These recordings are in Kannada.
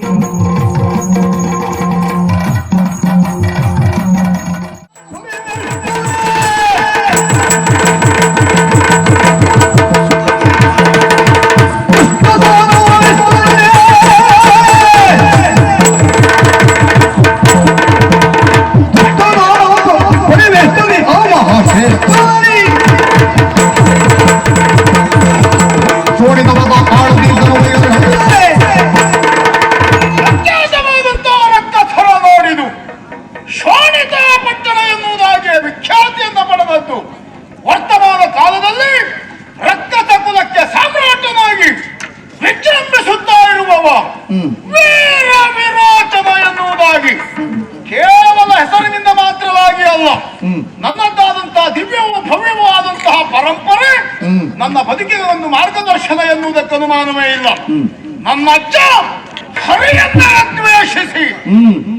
Música ವೀರ ವಿರೋಚನ ಎನ್ನುವುದಾಗಿ ಕೇವಲ ಹೆಸರಿನಿಂದ ಮಾತ್ರವಾಗಿ ಅಲ್ಲ ನನ್ನದಾದಂತಹ ದಿವ್ಯವೂ ಭವ್ಯವೂ ಆದಂತಹ ಪರಂಪರೆ ನನ್ನ ಬದುಕಿನ ಒಂದು ಮಾರ್ಗದರ್ಶನ ಎನ್ನುವುದಕ್ಕೆ ಅನುಮಾನವೇ ಇಲ್ಲ. ನನ್ನ ಅಜ್ಜ ಹರಿಯನ್ನ ದ್ವೇಷಿಸಿ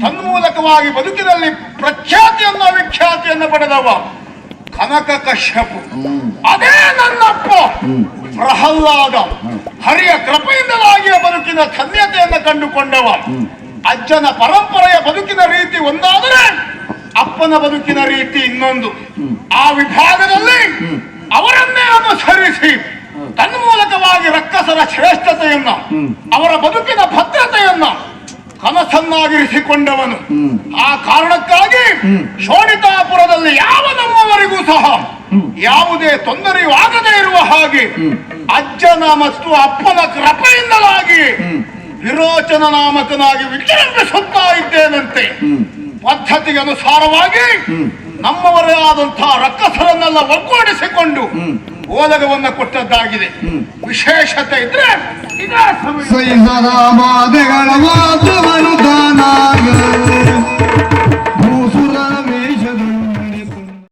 ತನ್ಮೂಲಕವಾಗಿ ಬದುಕಿನಲ್ಲಿ ಪ್ರಖ್ಯಾತಿಯನ್ನ ವಿಖ್ಯಾತಿಯನ್ನು ಪಡೆದವ ಕನಕ ಕಶ್ಯಪ ಅದೇ ನನ್ನಪ್ಪ. ಪ್ರಹ್ಲಾದ. ಹರಿಯ ಕೃಪೆಯಿಂದಲಾಗಿಯ ಬದುಕಿನ ಧನ್ಯತೆಯನ್ನು ಕಂಡುಕೊಂಡವ. ಅಜ್ಜನ ಪರಂಪರೆಯ ಬದುಕಿನ ರೀತಿ ಒಂದಾದರೆ ಅಪ್ಪನ ಬದುಕಿನ ರೀತಿ ಇನ್ನೊಂದು. ಆ ವಿಭಾಗದಲ್ಲಿ ಅವರನ್ನೇ ಅನುಸರಿಸಿ ತನ್ಮೂಲಕವಾಗಿ ರಕ್ಕಸರ ಶ್ರೇಷ್ಠತೆಯನ್ನ ಅವರ ಬದುಕಿನ ಭದ್ರತೆಯನ್ನ ಕನಸನ್ನಾಗಿರಿಸಿಕೊಂಡವನು. ಆ ಕಾರಣಕ್ಕಾಗಿ ಶೋಣಿತಾಪುರದಲ್ಲಿ ಯಾವ ಸಹ ಯಾವುದೇ ತೊಂದರೆಯೂ ಆಗದೇ ಇರುವ ಹಾಗೆ ಅಜ್ಜನ ಮತ್ತು ಅಪ್ಪನ ಕೃಪೆಯಿಂದಲಾಗಿ ವಿರೋಚನ ನಾಮಕನಾಗಿ ವಿಜೃಂಭಿಸುತ್ತಾ ಇದ್ದೇನಂತೆ. ಪದ್ಧತಿಗೆ ಅನುಸಾರವಾಗಿ ನಮ್ಮವರೇ ಆದಂತಹ ರಕ್ಕಸರನ್ನೆಲ್ಲ ಒಗ್ಗೂಡಿಸಿಕೊಂಡು ಓಲಗವನ್ನು ಕೊಟ್ಟದ್ದಾಗಿದೆ. ವಿಶೇಷತೆ ಇದ್ರೆ